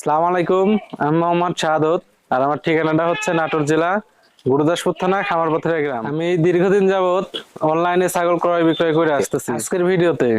সালাম আলাইকুম, আমি মোহাম্মদ শাহাদত আর আমার ঠিকানাটা হচ্ছে নাটোর জেলা, গুরুদাসপুর থানা, খামারপথের গ্রাম। আমি দীর্ঘদিন যাবৎ অনলাইনে ছাগল ক্রয় বিক্রয় করে আসতেছি। আজকের ভিডিওতে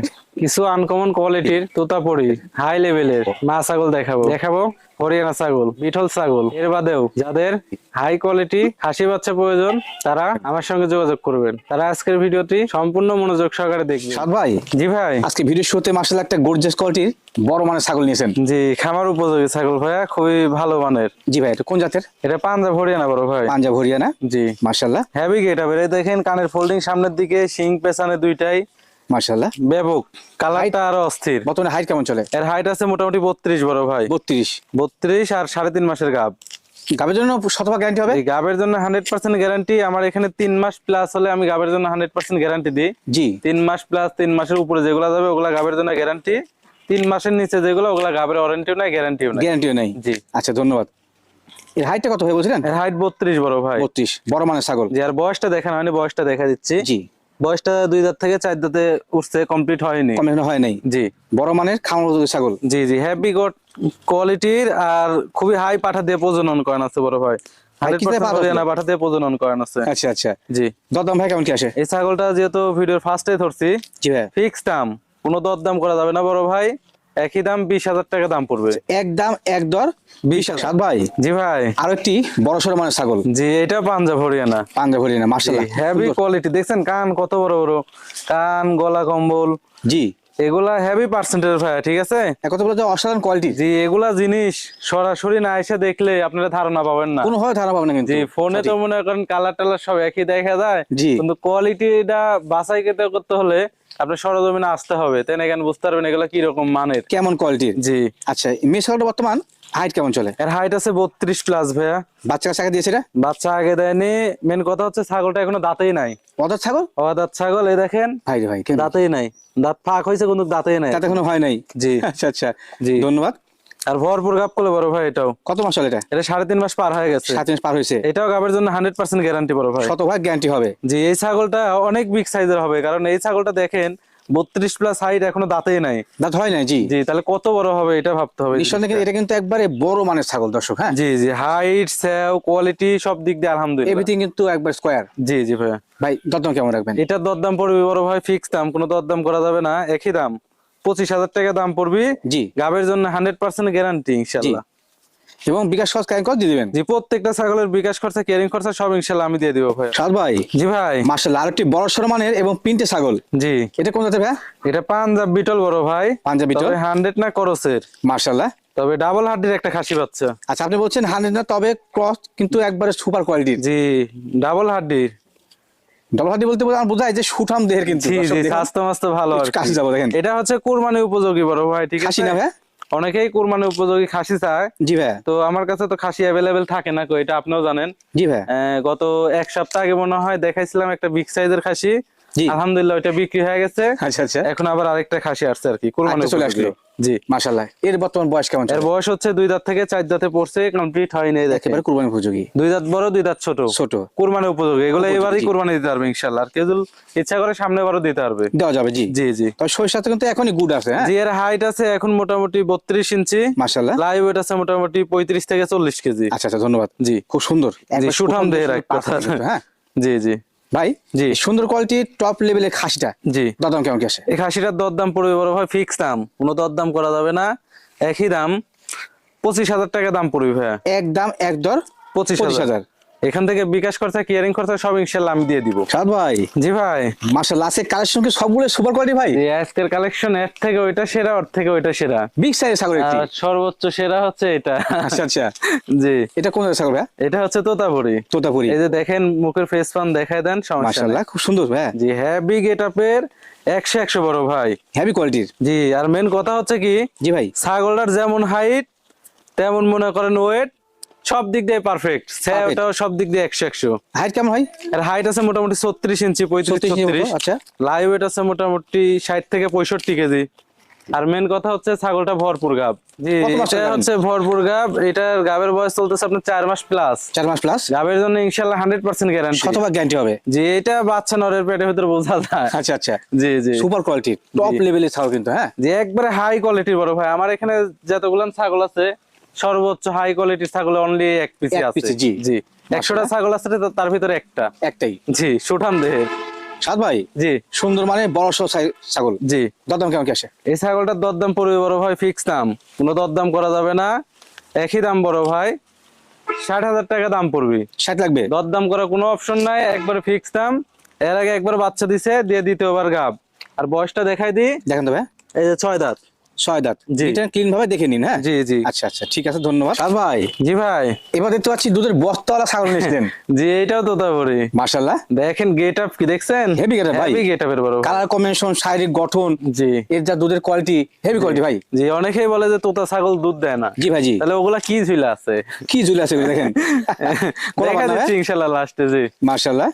কিছু আনকমন কোয়ালিটির তোতাপড়ি হাই লেভেলের মা ছাগল দেখাবো। দেখাবো। হরিয়ানা ছাগল বিঠল ছাগল। এর বাদেও যাদের হাই কোয়ালিটি হাসি বাচ্চা প্রয়োজন তারা আমার সঙ্গে যোগাযোগ করবেন। তারা আজকের ভিডিওটি সম্পূর্ণ মনোযোগ সহকারে দেখবেন। সাদ ভাই জি ভাই। আজকে ভিডিও শুরুতে মার্শাল একটা গর্জিয়াস কোয়ালিটির বড় মানের ছাগল নিয়েছেন। জি খামার উপযোগী ছাগল ভাইয়া খুবই ভালো মানের। জি ভাই এটা কোন জাতের? এটা পাঞ্জাব হরিয়ানা বড় ভাই। পাঞ্জাব হরিয়ানা? জি। মার্শাল্লাহ হ্যাভি গেট দেখেন কানের ফোল্ডিং সামনের দিকে শিং পেছনে দুইটাই। মার্শাল্লাহ ব্যাপক। কালারটা আরও অস্থির। বর্তমানে হাইট কেমন চলে? এর হাইট আছে মোটামুটি বত্রিশ বড় ভাই। বত্রিশ। বত্রিশ আর সাড়ে তিন মাসের গাব গাবের জন্য শতভাগ গ্যারান্টি হবে? গাবের জন্য হান্ড্রেড পার্সেন্ট গ্যারান্টি আমার এখানে তিন মাস প্লাস হলে আমি গাবের জন্য হান্ড্রেড পার্সেন্ট গ্যারান্টি দিই। জি। তিন মাস প্লাস তিন মাসের উপরে যেগুলো যাবে ওগুলা গাবের জন্য গ্যারান্টি তিন মাসের নিচে যেগুলো ওগুলা গাবের ওয়ারেন্টিও নাই গ্যারান্টিও নাই। গ্যারান্টিও নেই? জি। আচ্ছা ধন্যবাদ। এর হাইটটা কত হয়ে বলছিলেন? এর হাইট বত্রিশ বড় ভাই। বত্রিশ। বড় মানের ছাগল। যে আর বয়সটা দেখানো হয়নি বয়সটা দেখা দিচ্ছি। জি। বয়সটা দুই দাঁত থেকে চার দাঁতে উঠছে কমপ্লিট হয়নি। কমপ্লিট হয় নাই। জি। বড় মানের খামার ছাগল। জি জি। হ্যাপি গট কোয়ালিটির আর খুবই হাই পাঠা দিয়ে প্রজনন করেন আছে বড় ভাই? প্রজনন করেন আছে। আচ্ছা আচ্ছা। জি। দরদাম ভাই কেমন কি আসে? এই ছাগলটা যেহেতু ভিডিওর ফার্স্টে ধরছি জি ভাই। ফিক্স দাম। কোনো দর দাম করা যাবে না বড় ভাই। একই দাম বিশ হাজার টাকা দাম পড়বে। এক দাম এক দর বিশ সাদ ভাই জি ভাই। আরও একটি বড় সড়ো ছাগল। জি এটা পাঞ্জাব হরিয়ানা। পাঞ্জাব হরিয়ানা মার্শাল্লাহ হেভি কোয়ালিটি দেখছেন কান কত বড় বড়? কান গলা কম্বল। জি। এগুলা হেভি পার্সেন্টেজ ভাই ঠিক আছে? কথা বলতে অসাধারণ কোয়ালিটি জি এগুলা জিনিস সরাসরি না এসে দেখলে আপনারা ধারণা পাবেন না। কোনো হয় ধারণা পাবে না জি ফোনে তো মনে করেন কালার টালার সব একই দেখা যায়। জি। কিন্তু কোয়ালিটিটা বাছাই করতে করতে হলে আপনার সরজমিনে আসতে হবে তাই না? কেন বুঝতে পারবেন এগুলো কি রকম মানের। কেমন কোয়ালিটির জি। আচ্ছা মেশালটা বর্তমান হাইট কেমন চলে? এর হাইট আছে বত্রিশ প্লাস ভাইয়া। বাচ্চা কাছে দিয়েছে এটা? বাচ্চা আগে দেয়নি। মেন কথা হচ্ছে ছাগলটা এখনও দাঁতেই নাই। অদাত ছাগল? অদাত ছাগল এই দেখেন। ভাই ভাই কেন দাঁতেই নাই। দাঁত ফাঁক হয়েছে কিন্তু দাঁতেই নাই। তাতে এখনও হয় নাই। জি। আচ্ছা আচ্ছা। জি। ধন্যবাদ। আর ভরপুর গাপ করলে বড় ভাই এটাও। কত মাস চলে এটা? এটা সাড়ে তিন মাস পার হয়ে গেছে। সাত মাস পার হয়েছে। এটাও গাবের জন্য হান্ড্রেড পার্সেন্ট গ্যারান্টি বড় ভাই। শতভাগ গ্যারান্টি হবে। জি এই ছাগলটা অনেক বিগ সাইজের হবে কারণ এই ছাগলটা দেখেন বত্রিশ প্লাস হাইট এখনও দাঁতেই নাই। দাঁত হয় না জি। জি তাহলে কত বড় হবে এটা ভাবতে হবে। নিঃসন্দেহে এটা কিন্তু একবারে বড় মানের ছাগল দর্শক হ্যাঁ? জি জি হাইট স্যাও কোয়ালিটি সব দিক দিয়ে আলহামদুলিল্লাহ। এভরিথিং কিন্তু একবার স্কোয়ার জি জি ভাইয়া। ভাই দরদাম কেমন রাখবেন? এটার দরদাম পড়বে বড় ভাই ফিক্স দাম কোনো দরদাম করা যাবে না একই দাম। পঁচিশ হাজার টাকা দাম পড়বি। জি। গাবের জন্য হান্ড্রেড পার্সেন্ট গ্যারান্টি ইনশাল্লাহ। এবং বিকাশ খরচ কেন করে দিয়ে দিবেন? জি প্রত্যেকটা ছাগলের বিকাশ খরচা কেয়ারিং খরচা সব ইনশাল্লাহ আমি দিয়ে দিব ভাই সাদ ভাই জি ভাই। মার্শাল আরেকটি বড় সড়ো মানের এবং পিনটে ছাগল। জি। এটা কোন জাতের ভাই এটা পাঞ্জাব বিটল বড় ভাই। পাঞ্জাব বিটল? হান্ড্রেড না করসের? মার্শাল্লাহ তবে ডাবল হাড্ডির একটা খাসি বাচ্চা। আচ্ছা আপনি বলছেন হান্ড্রেড না তবে ক্রস কিন্তু একবারে সুপার কোয়ালিটির। জি ডাবল হাড্ডির ডবল বলতে বলতে আমার বোঝায় যে সুঠাম দেহের কিন্তু জি দর্শক জি দেখুন। স্বাস্থ্য মাস্ত ভালো আর একটু কি। কাছে যাব দেখেন। এটা হচ্ছে কোরবানি উপযোগী বড় ভাই ঠিক আছে? না ভাই? অনেকেই কোরবানি উপযোগী খাসি চায়। জি ভাই। তো আমার কাছে তো খাসি অ্যাভেলেবেল থাকে না কো এটা আপনিও জানেন। জি ভাই। গত এক সপ্তাহ আগে মনে হয় দেখাইছিলাম একটা বিগ সাইজের খাসি। আলহামদুলিল্লাহ বিক্রি হয়ে গেছে। আচ্ছা আচ্ছা। এখন আবার আরেকটা খাসি আসছে আর কি কুরবানি চলে। আসলো। জি মার্শাল্লাহ এর বর্তমান বয়স কেমন এর বয়স হচ্ছে দুই দাঁত থেকে চার দাঁতে পড়ছে কমপ্লিট দেখে। একেবারে কুরবানি উপযোগী। দুই দাঁত বড় দুই দাঁত ছোট। ছোট। কুরবানি উপযোগী। এগুলো। এবারই কুরবানি দিতে পারবে ইনশাল্লাহ আর কেউ ইচ্ছা করে সামনে বারও দিতে পারবে। দেওয়া যাবে জি। জি জি। তবে স্বাস্থ্য কিন্তু এখনই গুড আছে হ্যাঁ? জি এর হাইট আছে এখন মোটামুটি বত্রিশ ইঞ্চি। মার্শাল্লাহ লাইভ ওয়েট আছে মোটামুটি পঁয়ত্রিশ থেকে চল্লিশ কেজি। আচ্ছা আচ্ছা ধন্যবাদ। জি খুব সুন্দর। সুঠাম দেহের এক কথা হ্যাঁ? জি জি। ভাই জি। সুন্দর কোয়ালিটির টপ লেভেলের খাসিটা। জি। দরদাম কেমন কি আসে? এই খাসিটার দরদাম পড়বে বড় ভাই ফিক্স দাম। কোনো দরদাম করা যাবে না। একই দাম। পঁচিশ হাজার টাকা দাম পড়বে ভাইয়া। এক দাম এক দর পঁচিশ হাজার। এখান থেকে বিকাশ খরচা কিয়ারিং খরচা সব ইনশাল্লাহ আমি দিয়ে দিব। সাদ ভাই। জি ভাই। মার্শাল আজকে কালেকশন কি সবগুলো সুপার কোয়ালিটি ভাই? যে আজকের কালেকশন এর থেকে ওইটা সেরা ওর থেকে ওইটা সেরা। বিগ সাইজের ছাগল একটি। সর্বোচ্চ সেরা হচ্ছে এটা। আচ্ছা আচ্ছা। জি। এটা কোন ছাগল ভাই? এটা হচ্ছে তোতাপুরি। তোতাপুরি। এই যে দেখেন মুখের ফেস পান দেখায় দেন মার্শাল্লাহ খুব সুন্দর ভাই। জি হ্যাভি গেট আপের একশো একশো বড় ভাই। হেভি কোয়ালিটির জি আর মেন কথা হচ্ছে কি জি ভাই। ছাগলটার যেমন হাইট তেমন মনে করেন ওয়েট সব দিক দিয়ে পারফেক্ট ওটাও সব দিক দিয়ে একশো একশো। হাইট কেমন হয়? আর হাইট আছে মোটামুটি ছত্রিশ ইঞ্চি পঁয়ত্রিশ 36 ছত্রিশ। আচ্ছা। লাইভ ওয়েট আছে মোটামুটি ষাট থেকে পঁয়ষট্টি কেজি। আর মেন কথা হচ্ছে ছাগলটা ভরপুর গাব। জি এটা হচ্ছে ভরপুর গাব। এটার গাবের বয়স চলতেছে আপনার চার মাস প্লাস চার মাস প্লাস গাবের জন্য ইনশাল্লাহ হান্ড্রেড পার্সেন্ট গ্যারান্টি শতভাগ গ্যারান্টি হবে। যে এটা বাচ্চা নরের পেটের ভিতরে বোঝা যায়। আচ্ছা আচ্ছা। জি জি। সুপার কোয়ালিটির টপ লেভেলের ছাগল কিন্তু হ্যাঁ? যে একবারে হাই কোয়ালিটির বড় ভাই। আমার এখানে যতগুলো ছাগল আছে সর্বোচ্চ হাই কোয়ালিটির ছাগল অনলি এক পিসি আছে। জি। জি। একশোটা ছাগল আছে তার ভিতরে একটা। একটাই। জি সুঠাম দেহের সাদ ভাই জি। সুন্দর মানে বড় ছাগল। জি। দরদাম কেমন কি আসে? এই ছাগলটার দরদাম পড়বে বড় ভাই ফিক্স দাম। কোনো দরদাম করা যাবে না। একই দাম বড় ভাই। ষাট হাজার টাকা দাম পড়বে। ষাট লাগবে? দরদাম করার কোনো অপশন নাই একবারে ফিক্স দাম। এর আগে একবার বাচ্চা দিছে দিয়ে দ্বিতীয়বার গাব। আর বয়সটা দেখাই দিই। দেখেন তো ভাই। এই যে ছয় দাঁত। ছয় দাঁত। এটা ক্লিন ভাবে দেখে নিন হ্যাঁ? জি জি। আচ্ছা আচ্ছা ঠিক আছে ধন্যবাদ। সাদ ভাই? জি ভাই। এবার দেখতে পাচ্ছি দুধের বস্তাওয়ালা ছাগল নিয়েছিলেন জি এইটাও তোতাপুরি মার্শাল্লাহ দেখেন গেট আপ কি দেখছেন? ভাই। হেভি গেট আপের বড় কালার কম্বিনেশন শারীরিক গঠন জি। এর যা দুধের কোয়ালিটি হেভি কোয়ালিটি ভাই। জি অনেকেই বলে যে তোতা ছাগল দুধ দেয় না। জি ভাই জি। তাহলে ওগুলা কি ঝুলে আছে? কি ঝুলে আছে দেখেন? দেখা যাচ্ছে ইনশাল্লাহ লাস্টে জি। মার্শাল্লাহ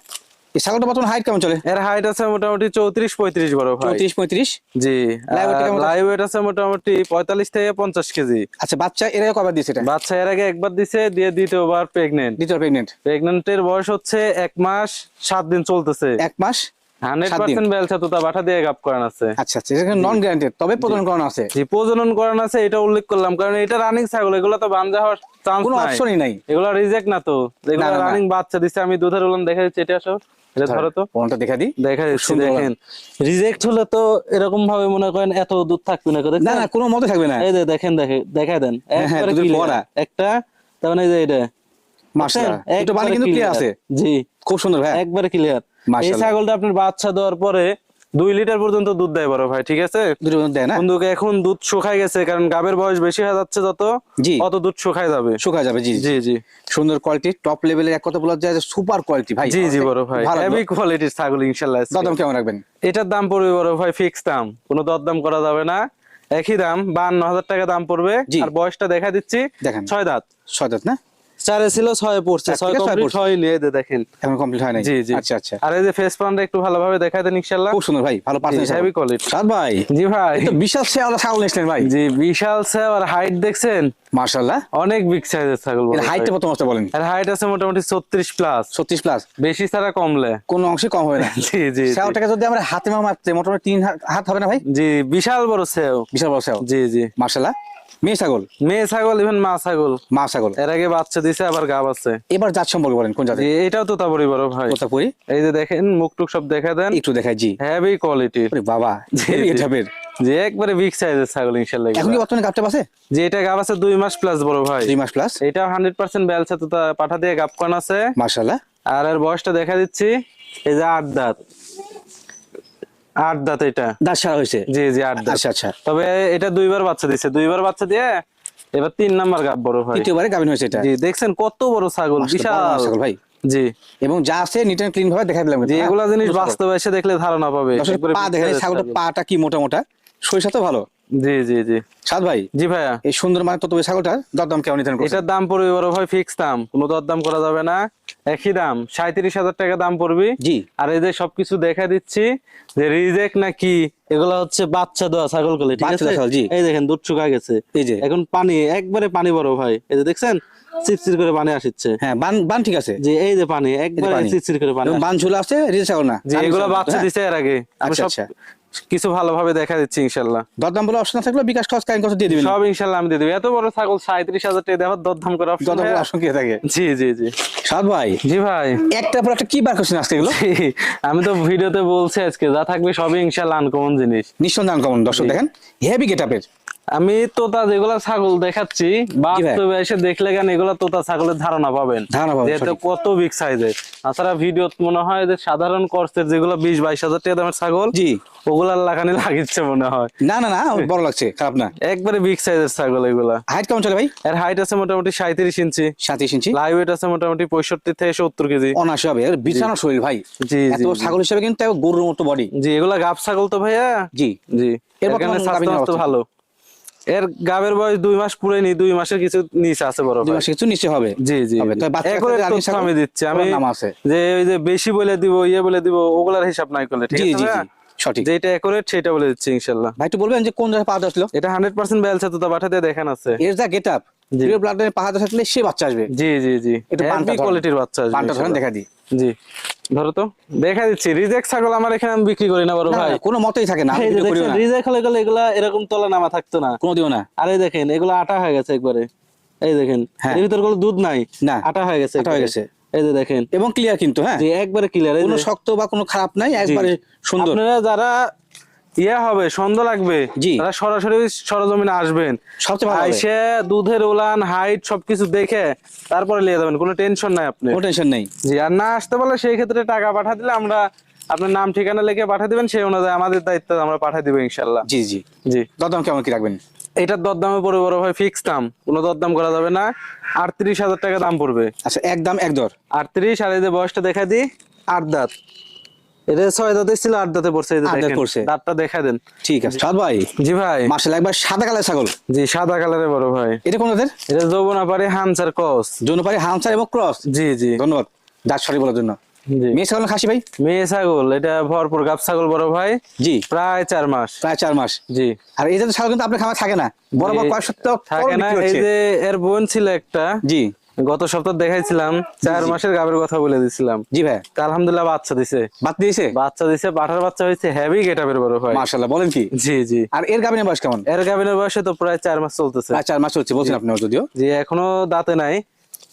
এই ছাগলটা বর্তমান হাইট কেমন চলে? এর হাইট আছে মোটামুটি চৌত্রিশ পঁয়ত্রিশ বড় ভাই। চৌত্রিশ পঁয়ত্রিশ? জি Live weight কেমন আছে? লাইভ ওয়েট আছে মোটামুটি পঁয়তাল্লিশ থেকে পঞ্চাশ কেজি। আচ্ছা বাচ্চা এর আগে কবার দিয়েছে এটা? বাচ্চা এর আগে একবার দিছে দিয়ে দ্বিতীয়বার প্রেগনেন্ট দ্বিতীয় প্রেগনেন্ট প্রেগনেন্টের বয়স হচ্ছে এক মাস সাত দিন চলতেছে। এক মাস হান্ড্রেড পার্সেন্ট বেলচা তোতা বাঠা দিয়ে গাপ করান আছে। আচ্ছা আচ্ছা নন গ্যারান্টেড তবে প্রদান করানো আছে। জি প্রজনন করান আছে এটা উল্লেখ করলাম কারণ এটা রানিং ছাগল এগুলো তো বাঞ্জা হওয়ার চান্স কোনো নাই। অপশনই নাই। এগুলো রিজেক্ট না তো। এগুলো। রানিং বাচ্চা দিছে আমি দুধের উলান দেখা দিচ্ছি এটা আসো এটা ধরো তো। ফোনটা দেখা দিই। দেখা দিচ্ছি দেখেন। রিজেক্ট হলে তো এরকম ভাবে মনে করেন এত দূর থাকবে না না না কোনো মতে থাকবে না। এই যে দেখেন দেখে দেখা দেন। হ্যাঁ। ফোয়ারা। একটা তার মানে এই যে এটা। কিন্তু ক্লিয়ার আছে। জি। খুব সুন্দর ভাই। একবারে ক্লিয়ার এই ছাগলটা আপনার বাচ্চা দেওয়ার পরে দুই লিটার পর্যন্ত দুধ দেয় বড় ভাই ঠিক আছে? দুটো দেয় না? কিন্তু এখন দুধ শুকায় গেছে কারণ গাবের বয়স বেশি হয়ে যাচ্ছে যত জি। অত দুধ শুকায় যাবে। শুকা যাবে জি জি। জি সুন্দর কোয়ালিটি টপ লেভেলের এক কথা বলা যায় সুপার কোয়ালিটি ভাই। জি জি বড় ভাই। হেভি কোয়ালিটির ছাগল ইনশাল্লাহ আজকে। দাম কেমন রাখবেন? এটার দাম পড়বে বড় ভাই ফিক্স দাম। কোনো দরদাম করা যাবে না। একই দাম বান্ন হাজার টাকা দাম পড়বে। আর বয়সটা দেখা দিচ্ছি দেখেন। ছয় দাঁত। ছয় দাঁত না? চারে ছিল ছয় পড়ছে ছয় কমপ্লিট হয়নি এই দেখেন। এখন কমপ্লিট হয় নাই জি জি। আচ্ছা আচ্ছা। আর এই যে ফেস একটু ভালোভাবে দেখাই দেন ইনশাল্লাহ খুব সুন্দর ভাই ভালো পার্সেন্ট হেভি কোয়ালিটি সাদ ভাই জি ভাই। তো বিশাল শেয়ালা ছাগল নিয়েছিলেন ভাই। জি বিশাল স্যার আর হাইট দেখছেন? মার্শাল্লাহ অনেক বিগ সাইজের ছাগল এর। হাইটটা কত বলেন। আর হাইট আছে মোটামুটি ছত্রিশ প্লাস ছত্রিশ প্লাস বেশি ছাড়া কমলে। কোন অংশে কম হবে না। জি জি। সেওটাকে যদি আমরা হাতে মা মারতে মোটামুটি তিন হাত- হাত হবে না ভাই? জি বিশাল বড় সেও বিশাল বড় সেও জি জি। মার্শাল্লাহ মেয়ে ছাগল? মেয়ে ছাগল ইভেন মা ছাগল। মা ছাগল। এর আগে বাচ্চা দিছে আবার গাব আছে এবার জাত সম্পর্কে বলেন কোন জাতে এটাও তো তারপরে বড় ভাই। কথা এই যে দেখেন মুখ টুক সব দেখা দেন। একটু দেখাই জি। হেভি কোয়ালিটির ওরে বাবা হেভি জি। যে একবারে বিগ সাইজের ছাগল ইনশাল্লাহ এখন কি বর্তমানে গাপটা আছে যে এটা গাব আছে দুই মাস প্লাস বড় ভাই। দুই মাস প্লাস এটা হান্ড্রেড পার্সেন্ট বেলসা তো পাঠা দিয়ে গাপ কন আছে। মার্শাল্লাহ আর এর বয়সটা দেখা দিচ্ছি এই যে আট দাঁত। আট দাঁত এটা? দাঁত সারা হয়েছে? জি জি আট দাঁত। আচ্ছা আচ্ছা। তবে এটা দুইবার বাচ্চা দিছে। দুইবার বাচ্চা দিয়ে এবার তিন নাম্বার গাব বড় ভাই তৃতীয়বারে গাবিন হয়েছে এটা। জি দেখছেন কত বড় ছাগল বিশাল। ছাগল ভাই। জি। এবং যা আছে নিট এন্ড ক্লিন ভাবে দেখাই দিলাম যে এগুলা জিনিস বাস্তবে এসে দেখলে ধারণা পাবে। পা দেখেন ছাগলটা পাটা কি মোটা মোটা? সরিষা তো ভালো। জি জি জি। সাদ ভাই জি ভাইয়া। এই সুন্দর মানে ছাগলটার দরদাম কেমন করছে এটার দাম পড়বে বড় ভাই ফিক্স দাম। কোনো দরদাম করা যাবে না। একই দাম। সাঁত্রিশ হাজার টাকা দাম পড়বি। জি। আর এই যে সবকিছু দেখা দিচ্ছি যে রিজেক্ট না কি এগুলা হচ্ছে বাচ্চা দেওয়া ছাগল কলে ঠিক আছে? দেওয়া ছাগল, জি। এই দেখেন দুধ শুকা গেছে। এই যে। এখন পানি একবারে পানি বড় ভাই। এই যে দেখছেন? চিপচির করে পানি আসছে। হ্যাঁ বান বান ঠিক আছে। যে এই যে পানি একবারে। চিপচির করে পানি বান ঝুলে ছাগল না। এগুলো বাচ্চা হ্যাঁ। দিছে এর আগে। আচ্ছা। কিছু ভালোভাবে দেখা দিচ্ছি ইনশাল্লাহ। দরদাম বলে অপশন থাকলে বিকাশ খরচ কাইন কথা দিয়ে দিবেন। সব ইনশাল্লাহ আমি দিয়ে দেব। এত বড় ছাগল সাঁত্রিশ হাজার টাকা দেওয়ার দরদাম করে অপশন দরদাম। অপশন কি থাকে? জি জি জি। সাদ ভাই জি ভাই। একটা পর একটা কি বার করছেন আজকে এগুলো? আমি তো ভিডিওতে বলছি আজকে যা থাকবে সবই ইনশাল্লাহ আনকমন জিনিস। নিঃসন্দেহ আনকমন দর্শক দেখেন হেভি গেটআপের আমি তোতা যেগুলা ছাগল দেখাচ্ছি বাস্তবে এসে দেখলে কেন এগুলা তোতা ছাগলের ধারণা পাবেন? যেহেতু কত বিগ সাইজের তাছাড়া ভিডিও মনে হয় যে সাধারণ কর্সের যেগুলো বিশ বাইশ হাজার টাকা দামের ছাগল জি। ওগুলার লাগানি লাগিচ্ছে মনে হয়। না না না বড় লাগছে খারাপ না। একবারে বিগ সাইজের ছাগল এগুলা। হাইট কেমন চলে ভাই? এর হাইট আছে মোটামুটি সাঁত্রিশ ইঞ্চি। সাতাইশ ইঞ্চি? লাইভ ওয়েট আছে মোটামুটি পঁয়ষট্টি থেকে সত্তর কেজি। অনাশি হবে বিছানো শরীর ভাই। জি এত ছাগল হিসেবে কিন্তু গরুর মতো বডি জি এগুলা গাব ছাগল তো ভাইয়া। জি। জি এর? ভালো। এর গাবের বয়স দুই মাস পুরেনি দুই মাসের কিছু নিচে আছে বড় দুই কিছু নিশ্চয় হবে? জি জি। আমি দিচ্ছি। আমি আছে। যে ওই যে বেশি বলে দিব ইয়ে বলে দিব ওগুলার হিসাব নাই করলে ঠিক আছে জি সঠিক। যেটা অ্যাকুরেট সেটা বলে দিচ্ছি ইনশাল্লাহ। ভাই একটু বলবেন যে কোন জায়গায় পাওয়া এটা তো আছে। এর যা। প্রিয় পাহাড় থাকলে সে বাচ্চা আসবে। জি জি জি। পানটা কোয়ালিটির বাচ্চা আসবে ধরেন দেখা দিই। জি। ধরো তো দেখা দিচ্ছি। রিজেক্ট ছাগল আমার এখানে আমি বিক্রি করি না বড় ভাই। কোনো মতেই থাকে না রিজেক্ট হলে গেলে এগুলা এরকম তলা নামা থাকতো না। কোনো দিও না। আরে দেখেন এগুলো আটা হয়ে গেছে একবারে। এই দেখেন হ্যাঁ। এর ভিতর কোনো দুধ নাই। না। আটা হয়ে গেছে আটা হয়ে গেছে। এই যে দেখেন। এবং ক্লিয়ার কিন্তু হ্যাঁ। একবারে ক্লিয়ার কোনো শক্ত বা কোনো খারাপ নাই একবারে সুন্দর। আপনারা যারা ইয়ে হবে সন্দেহ লাগবে। জি। তারা সরাসরি সরজমিনে আসবেন। সবচেয়ে ভালো আইসে দুধের উলান হাইট সবকিছু দেখে তারপরে নিয়ে যাবেন কোনো টেনশন নাই আপনি। কোনো টেনশন নেই। জি আর না আসতে পারলে সেই ক্ষেত্রে টাকা পাঠা দিলে আমরা আপনার নাম ঠিকানা লিখে পাঠা দিবেন সেই অনুযায়ী আমাদের দায়িত্ব আমরা পাঠা দিব ইনশাল্লাহ জি জি। জি। দরদাম কেমন কি রাখবেন? এটার দরদামে পড়বে বড় ভাই ফিক্স দাম। কোনো দরদাম করা যাবে না। আটত্রিশ হাজার টাকা দাম পড়বে। আচ্ছা একদম এক দর। আটত্রিশ আর এই যে বয়সটা দেখা দিই আট দাঁত। এটা ছয় দাঁতে ছিল আট দাঁতে পড়ছে এই যে আট দাঁত দেখেন। পড়ছে। দাঁতটা দেখা দেন। ঠিক আছে। সাদ ভাই? জি ভাই। মার্শাল একবার সাদা কালার ছাগল। জি সাদা কালারের বড় ভাই। এটা কোন জাতের? হামসার এবং ক্রস? জি জি। ধন্যবাদ। দাঁত সরি বলার জন্য। মেয়ে ছাগল খাসি ভাই? মেয়ে ছাগল এটা ভরপুর গাব ছাগল বড় ভাই। জি। প্রায় চার মাস। প্রায় চার মাস। জি। আর এই ছাগল কিন্তু আপনার খামার থাকে না? জি। কয়েক সপ্তাহ থাকে না এই যে এর বোন ছিল একটা। জি। গত সপ্তাহ দেখাইছিলাম চার মাসের গাবের কথা বলে দিছিলাম। জি ভাই। আলহামদুলিল্লাহ বাচ্চা দিছে। বাদ দিয়েছে? বাচ্চা দিছে পাঠার বাচ্চা হয়েছে হেভি গেটাপের বড় ভাই। মার্শাল্লাহ বলেন কি? জি জি। আর এর গাভিনের বয়স কেমন? এর গাবিনের বয়সে তো প্রায় চার মাস চলতেছে। চার মাস হচ্ছে বলছেন আপনি যদিও। জি এখনও দাঁতে নাই।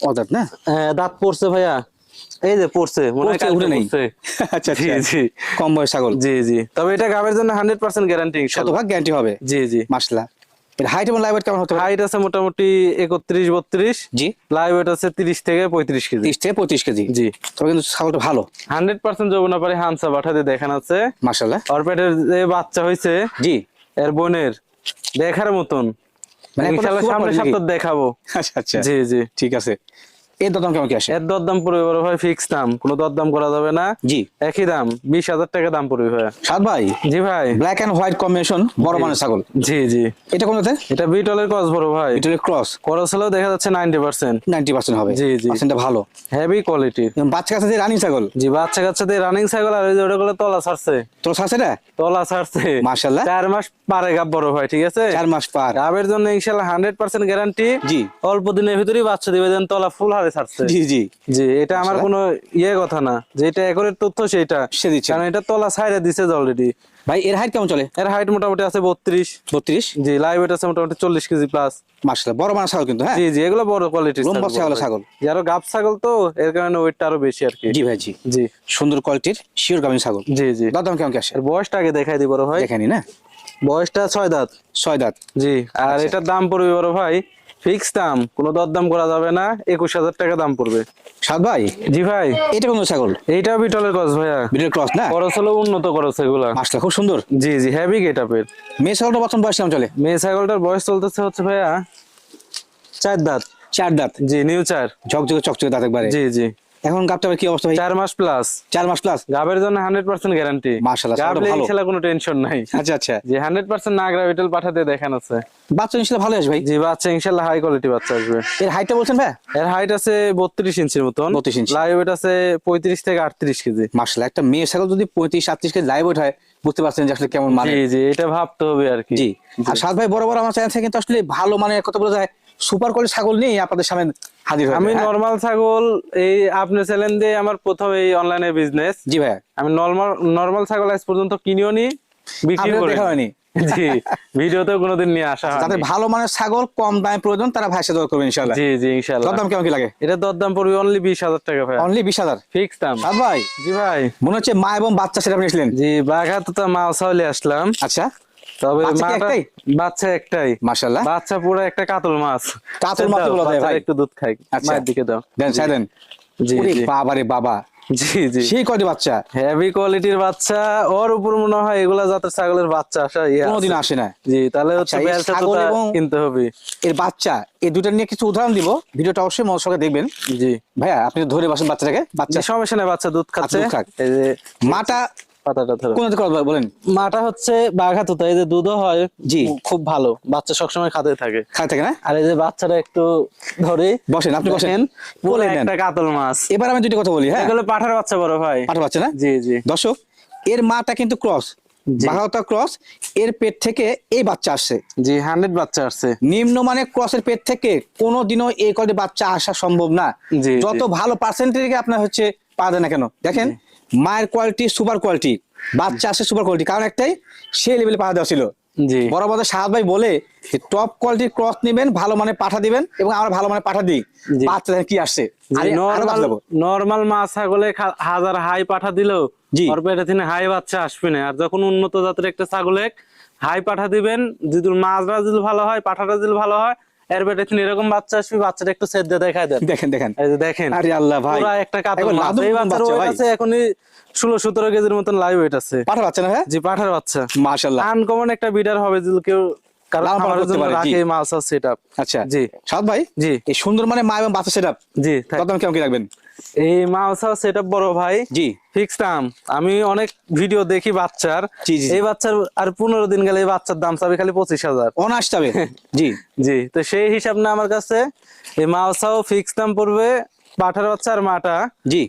অদাত না? হ্যাঁ, দাঁত পড়ছে ভাইয়া। এই যে পড়ছে মনে হয় উঠে নেই। আচ্ছা জি আচ্ছা। জি। কম বয়স ছাগল। জি জি। তবে এটা গাবের জন্য হান্ড্রেড পার্সেন্ট গ্যারান্টি শতভাগ গ্যারান্টি হবে। জি জি। এর হাইট এবং লাইভ কেমন হতে হাইট আছে মোটামুটি একত্রিশ বত্রিশ। জি। লাইভ আছে তিরিশ থেকে পঁয়ত্রিশ কেজি। তিরিশ থেকে পঁয়ত্রিশ কেজি। জি। তবে কিন্তু ছাগলটা ভালো। হান্ড্রেড পার্সেন্ট যৌবনা পারে হামসা পাঠাতে দেখান আছে। মার্শাল্লাহ ওর পেটের যে বাচ্চা হয়েছে জি। এর বোনের দেখার মতন। মানে সামনে সপ্তাহ দেখাবো। আচ্ছা আচ্ছা। জি জি। ঠিক আছে। এর দাম কেমন কি আসে? এর দরদাম পড়বে বড় ভাই ফিক্স দাম কোনো দরদাম করা যাবে না। জি। একই দাম বিশ হাজার টাকা দাম পড়বে ভাই সাদ ভাই জি ভাই। ব্ল্যাক এন্ড হোয়াইট কম্বিনেশন বড় মানের ছাগল। জি জি। এটা কোন এটা বিটলের কস বড় ভাই। এটা ক্রস খরচ হলেও দেখা যাচ্ছে নাইনটি পার্সেন্ট নাইনটি পার্সেন্ট হবে। জি, জি। পার্সেন্টটা ভালো। হেভি কোয়ালিটির বাচ্চা রানিং ছাগল? জি বাচ্চা কাচ্চাদের রানিং সাইকেল আর ওই যে ওটা তলা ছাড়ছে। আছে না? তলা ছাড়ছে। মাশাআল্লাহ। মাস পারে গাব বড় ভাই ঠিক আছে? মাস পার। গাবের জন্য ইনশাল্লাহ হান্ড্রেড পার্সেন্ট গ্যারান্টি জি। অল্প দিনের ভিতরেই বাচ্চা দিবে তলা ফুল হারে ছাড়ছে জি জি। জি এটা আমার কোনো ইয়ে কথা না। যে এটা একরের তথ্য সেটা। সে দিচ্ছে। কারণ এটা তলা ছাইরে দিছে অলরেডি ভাই এর হাইট কেমন চলে? এর হাইট মোটামুটি আছে বত্রিশ। বত্রিশ? জি লাইভ ওয়েট আছে মোটামুটি চল্লিশ কেজি প্লাস মাসলা বড় মানের ছাগল কিন্তু হ্যাঁ? জি জি এগুলো বড় কোয়ালিটির লম্বা ছাগল, ছাগল। আরও গাব ছাগল তো এর কারণে ওয়েটটা আরও বেশি আর কি। জি ভাই জি। জি। সুন্দর কোয়ালিটির শিওর গাভিন ছাগল। জি জি। দাম কেমন কি আসে? বয়সটা আগে দেখাই দিই বড় ভাই। দেখেনি না? বয়সটা ছয় দাঁত। ছয় দাঁত। জি আর আচ্ছা। এটার দাম পড়বে বড় ভাই ফিক্স দাম কোনো দরদাম করা যাবে না একুশ হাজার টাকা দাম পড়বে। সাদ ভাই? জি ভাই। এটা কোন ছাগল? বিটলের ক্রস ভাইয়া। ক্রস না? খরচ হলো উন্নত খরচ এগুলা। মাসলা খুব সুন্দর। জি জি হেভি মেয়ে ছাগলটা বর্তমান বয়স কেমন চলে? মেয়ে ছাগলটার বয়স চলতেছে হচ্ছে ভাইয়া চার দাঁত। চার দাঁত। জি নিউ চার। ঝকঝকে চকচকে দাঁত একবারে। জি জি। এখন গাবটা কি অবস্থা ভাই? চার মাস প্লাস চার মাস প্লাস গাবের জন্য হান্ড্রেড পার্সেন্ট গ্যারান্টি গাব ছাগলটা ভালো। খেলা কোনো টেনশন নাই। আচ্ছা আচ্ছা। জি হান্ড্রেড পার্সেন্ট না গ্রাভিটাল পাঠাতে দেখান আছে। বাচ্চা ইনশাল্লাহ ভালো আছে ভাই? জি বাচ্চা ইনশাল্লাহ হাই কোয়ালিটি বাচ্চা আসবে। এর হাইটটা বলছেন ভাই? এর হাইট আছে বত্রিশ ইঞ্চির মতন। 32 ইঞ্চি। লাইভ ওয়েট আছে পঁয়ত্রিশ থেকে আটত্রিশ কেজি। মাসলা একটা মেয়ে ছাগল যদি পঁয়ত্রিশ আটত্রিশ কেজি লাইভ ওয়েট হয় বুঝতে পারছেন যে আসলে কেমন মানে জি জি এটা ভাবতে হবে আর কি। জি। আর সাদ ভাই বড় বড় আমার চ্যানেল থেকে কিন্তু আসলে ভালো মানে কত বলা যায়। সুপার কোয়ালিটি ছাগল নিয়ে আপনাদের সামনে হাজির হয় আমি নর্মাল ছাগল এই আপনি চ্যালেঞ্জ দিয়ে আমার প্রথম এই অনলাইনে বিজনেস জি ভাই আমি নর্মাল নর্মাল ছাগল আজ পর্যন্ত কিনিও নি বিক্রি করে জি ভিডিওতে কোনোদিন নিয়ে আসা যাদের ভালো মানের ছাগল কম দামে প্রয়োজন তারা ভাই সাথে জি জি ইনশাআল্লাহ। দাম কেমন কি লাগে? এটা দরদাম পড়বে অনলি বিশ হাজার টাকা ভাই অনলি ফিক্স দাম। ভাই জি ভাই। মনে হচ্ছে মা এবং বাচ্চা সেটা আপনি জি বাঘাত তো ছাগলে আসলাম। আচ্ছা। তবে বাচ্চা একটাই? বাচ্চা বাচ্চা পুরো একটা কাতল মাছ। কাতল মাছ দাও, বলা যায় ভাই। একটু দুধ খাই আচ্ছা। মায়ের দিকে দাও। দেন ছাই দেন জি জি। বাবা বাবা। জি জি। সেই কয়টি বাচ্চা? হেভি কোয়ালিটির বাচ্চা। ওর উপর মনে হয় এগুলা জাতের ছাগলের বাচ্চা আসা ইয়ে কোনোদিন আসে না। জি তাহলে হচ্ছে আচ্ছা, কিনতে হবে এর বাচ্চা এই দুটা নিয়ে কিছু উদাহরণ দিব। ভিডিওটা অবশ্যই মনোযোগ সহকারে দেখবেন। জি। ভাইয়া আপনি ধরে বসেন বাচ্চাটাকে। বাচ্চা সমস্যা নেই বাচ্চা দুধ খাচ্ছে। এই যে মাটা পাতাটা ধরো। কোন বলেন। মাটা হচ্ছে বাঘা তোতা এই যে দুধও হয় জি। খুব ভালো। বাচ্চা সবসময় খাতে থাকে। খাই থাকে না? আর এই যে বাচ্চাটা একটু ধরে বসেন আপনি বসেন। বলে একটা কাতল মাছ। এবার আমি দুটি কথা বলি হ্যাঁ? এগুলো পাঠার বাচ্চা বড় ভাই। পাঠা বাচ্চা না? জি জি। দর্শক এর মাটা কিন্তু ক্রস। বাঘাওতা ক্রস এর পেট থেকে এই বাচ্চা আসছে। জি হান্ড্রেড বাচ্চা আসছে। ক্রসের পেট থেকে কোনোদিনও এই বাচ্চা আসা সম্ভব না। যত ভালো পার্সেন্টেজ আপনার হচ্ছে পাওয়া যায় না কেন? দেখেন মায়ের কোয়ালিটি সুপার কোয়ালিটি বাচ্চা আসে সুপার কোয়ালিটি কারণ একটাই সেই লেভেলে পাওয়া দেওয়া ছিল। বড় বাজার সাহাদ ভাই বলে টপ কোয়ালিটির ক্রস নেবেন ভালো মানে পাঠা দিবেন এবং আমরা ভালো মানে পাঠা দিই। বাচ্চা কি আসছে। নর্মাল ছাগলে হাজার হাই পাঠা দিলেও হাই বাচ্চা আসবে না। আর যখন উন্নত জাতের একটা ছাগলে হাই পাঠা দিবেন যদি মাছরা যদি ভালো হয় পাঠাটা যদি ভালো হয় এর পেটে তিনি এরকম বাচ্চা আসবে বাচ্চাটা একটু সেদ্ধ দেখায় দেন। দেখেন দেখেন। এই যে দেখেন আরে আল্লাহ ভাই পুরা একটা কাতল মাছ। এই বাচ্চার ওয়েট আছে এখনই ষোলো সতেরো কেজির মতন লাইভ ওয়েট আছে। পাঠার বাচ্চা না হ্যাঁ জি পাঠার বাচ্চা। আনকমন একটা বিডার হবে যদি কেউ জি। আচ্ছা। জি। সাদ ভাই জি। এই সুন্দর মানে মা এবং বাচ্চা সেটআপ জি। কেমন কি রাখবেন? এই মাছ সেটআপ বড় ভাই। জি। ফিক্স দাম। আমি অনেক ভিডিও দেখি বাচ্চার। এই বাচ্চার আর পনেরো দিন গেলে এই বাচ্চার দাম চাবে খালি পঁচিশ হাজার। অনার্স চাবে? জি। জি তো সেই হিসাব না আমার কাছে। এই মাউসাও ফিক্স দাম পড়বে পাঠার বাচ্চা আর মাটা। জি।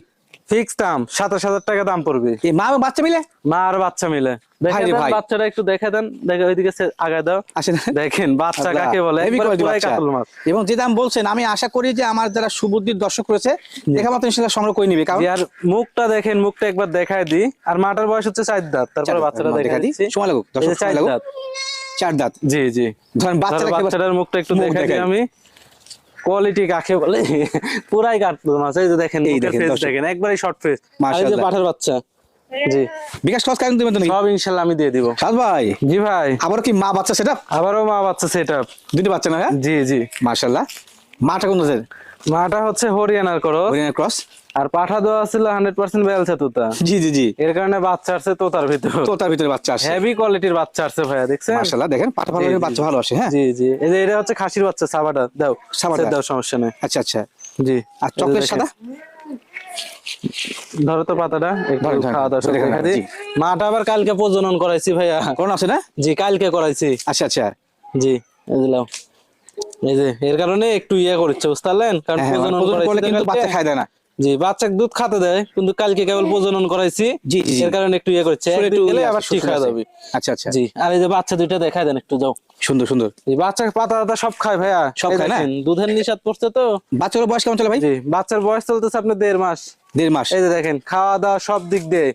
ফিক্স দাম সাতাশ হাজার টাকা দাম পড়বে। মা বাচ্চা মিলে? মা আর বাচ্চা মিলে। দেখে। বাচ্চাটা একটু দেখে দেন দেখে ওইদিকে আগায় দাও। আসেন। দেখেন বাচ্চা কাকে বলে? এবং যে দাম বলছেন আমি আশা করি যে আমার যারা সুবুদ্ধির দর্শক রয়েছে দেখা মাত্র ইনশাল্লাহ সংগ্রহ করে নিবে। কারণ আর মুখটা দেখেন মুখটা একবার দেখায় দিই। আর মাটার বয়স হচ্ছে চার দাঁত তারপরে বাচ্চাটা দেখা দেখা দিই। সময় লাগুক, চার। দাঁত। জি জি। ধরেন বাচ্চাটা বাচ্চাটার মুখটা একটু দেখাই দিই দেখাই। আমি। কোয়ালিটি কাকে বলে? পুরাই কাটতো মাছ এই যে দেখেন এই দেখেন, ফেস দেখেন একবারই শর্ট ফেস এই যে। পাঠার বাচ্চা। জি। বিকাশ কেন দেবেন তুমি? সব ইনশাল্লাহ আমি দিয়ে দিব। সাদ ভাই। জি ভাই। আবার কি মা বাচ্চা সেটআপ আবারও মা বাচ্চা সেটআপ দুটো বাচ্চা না হ্যাঁ? জি জি। মাশাআল্লাহ। মাটা কোন মাটা হচ্ছে হরিয়ানার করো। হরিয়ানা ক্রস। আর পাঠা দেওয়া ছিল হান্ড্রেড পার্সেন্ট বেলছে তোতা। জি জি জি। এর কারণে বাচ্চা আসছে তোতার ভিতরে। তো তার ভিতরে বাচ্চা আসে হেভি কোয়ালিটির বাচ্চা আসছে ভাইয়া দেখছেন? মাশাআল্লাহ দেখেন পাটা ভালো বাচ্চা ভালো আসে হ্যাঁ? জি জি। এই যে এটা হচ্ছে খাসির বাচ্চা সাবাটা। দাও সাবাটা। দাও সমস্যা নেই। আচ্ছা আচ্ছা। জি। আর চকলেট সাদা? ধরো তো পাতাটা খাওয়া দাওয়া সব ধরে দেখা খান, দিই। জি। মাটা আবার কালকে প্রজনন করাইছি ভাইয়া। কোন আছে না? জি কালকে করাইছি। আচ্ছা আচ্ছা। জি এই লাও। এই যে এর কারণে একটু ইয়ে করছে বুঝতে পারলেন? কারণ হ্যাঁ, প্রজনন প্রজনন করলে কিন্তু বাচ্চা খায় না। জি বাচ্চাকে দুধ খাতে দেয় কিন্তু কালকে কেবল প্রজনন করাইছি জি। এর কারণে একটু ইয়ে করছে একটু গেলে ইয়ে আবার ঠিক হয়ে যাবে। আচ্ছা আচ্ছা। জি আর এই যে বাচ্চা দুইটা দেখায় দেন একটু যাও। সুন্দর সুন্দর। এই বাচ্চা পাতা পাতা সব খায় ভাইয়া সব খায় না? দুধের নিষাদ পড়ছে তো। বাচ্চার বয়স কেমন চলে ভাই? জি বাচ্চার বয়স চলতেছে আপনার দেড় মাস। দেড় মাস। এই যে দেখেন খাওয়া দাওয়া সব দিক দিয়ে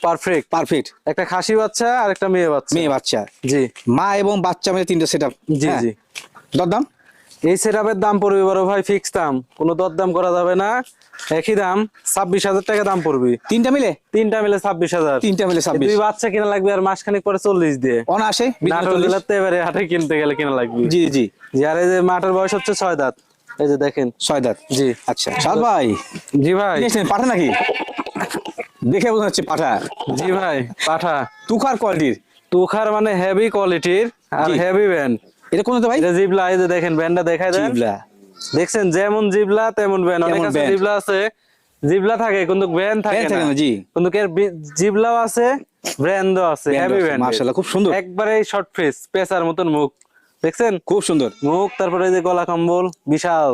পারফেক্ট পারফেক্ট একটা খাসি বাচ্চা আর একটা মেয়ে বাচ্চা। মেয়ে বাচ্চা। জি। মা এবং বাচ্চা মিলে তিনটা সেট জি জি। দরদাম? এই সেটআপের দাম পড়বে বড় ভাই ফিক্স দাম। কোনো দরদাম করা যাবে না। একই দাম ছাব্বিশ হাজার টাকা দাম পড়বে। তিনটা মিলে? তিনটা মিলে ছাব্বিশ হাজার। তিনটা মিলে ছাব্বিশ। দুই বাচ্চা কিনা লাগবে আর মাসখানেক পরে চল্লিশ দিয়ে। অনা আসে এবারে হাটে কিনতে গেলে কিনা লাগবে। জি জি। জি আর এই যে মাটার বয়স হচ্ছে ছয় দাঁত। এই যে দেখেন। ছয় দাঁত। জি। আচ্ছা সাদ ভাই। জি ভাই। পাঠা নাকি? দেখে বোঝা যাচ্ছে পাঠা। জি ভাই পাঠা। তুখার কোয়ালিটির তুখার মানে হেভি কোয়ালিটির আর হেভি ব্যান্ড এটা কোন ভাই? এটা জিবলা এই যে দেখেন ব্যান্ডটা দেখায় দেন। জিবলা। দেখছেন যেমন জিবলা তেমন ব্যান্ড। অনেক আছে জিবলা আছে। জিবলা থাকে কিন্তু ব্যান্ড থাকে ব্যান্ড থাকে না না, জি। কিন্তু এর জিবলাও আছে ব্র্যান্ডও আছে হেভি আছে, ব্যান্ড মাশাআল্লাহ, খুব সুন্দর। একবারে শর্ট ফেস পেসার মতন মুখ। দেখছেন? খুব সুন্দর। মুখ তারপরে এই যে গলা কম্বল বিশাল।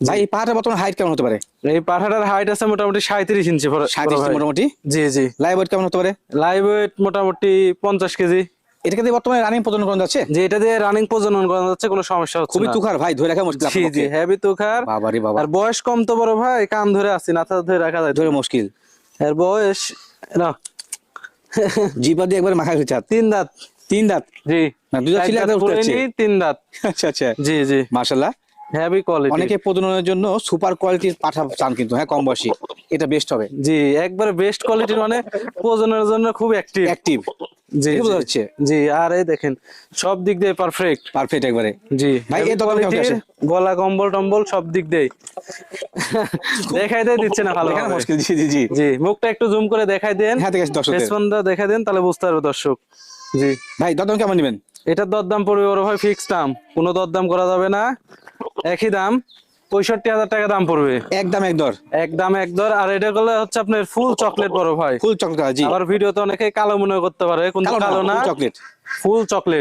ভাই এই পাহাড়ের বর্তমান হাইট কেমন হতে পারে? এই পাঠাটার হাইট আছে মোটামুটি সাঁত্রিশ ইঞ্চি সাঁত্রিশ মোটামুটি? জি জি। লাইভ ওয়েট কেমন হতে পারে? লাইভ ওয়েট মোটামুটি পঞ্চাশ কেজি। এটাকে দিয়ে বর্তমানে রানিং প্রজনন করা যাচ্ছে? যে এটা দিয়ে রানিং প্রজনন করা যাচ্ছে কোনো সমস্যা হচ্ছে খুবই তুখার ভাই ধরে রাখা মুশকিল জি জি হেভি তুখার। বাবারে বাবা। আর বয়স কম তো বড় ভাই কান ধরে আছি নাথা ধরে রাখা যায়। ধরে মুশকিল। এর বয়স না। জিবা দিয়ে একবার মাখা গেছে তিন দাঁত। তিন দাঁত? জি। না, দুই দাঁত ছিল। নি, তিন দাঁত। আচ্ছা আচ্ছা। জি জি। মাশাল্লাহ হেভি কোয়ালিটি অনেকে প্রজননের জন্য সুপার কোয়ালিটির পাঠা চান কিন্তু হ্যাঁ কম বয়সী। এটা বেস্ট হবে। জি একবারে বেস্ট কোয়ালিটির মানে প্রজননের জন্য খুব অ্যাক্টিভ অ্যাক্টিভ জি বোঝা জি। যাচ্ছে। জি আর এই দেখেন সব দিক দিয়ে পারফেক্ট পারফেক্ট একবারে। জি ভাই, কেমন quality-র, গলা কম্বল টম্বল সব দিক দিয়ে দেখাই দিয়ে দিচ্ছে না ভালো মুশকিল জি জি জি। জি মুখটা একটু জুম করে দেখাই দেন। হ্যাঁ ঠিক আছে দর্শকদের দেখাই দেন তাহলে বুঝতে পারবে দর্শক। জি। ভাই দরদাম কেমন নেবেন? এটার দরদাম পড়বে বড় ভাই ফিক্স দাম। কোনো দরদাম করা যাবে না। একই দাম। পঁয়ষট্টি হাজার টাকা দাম পড়বে। একদম একদর এক দাম এক দর। আর এটা করলে হচ্ছে আপনার ফুল চকলেট বড় ভাই। ফুল চকলেট জি। ভিডিও তো অনেকে কালো মনে করতে পারে কিন্তু কালো না, চকলেট ফুল চকলেট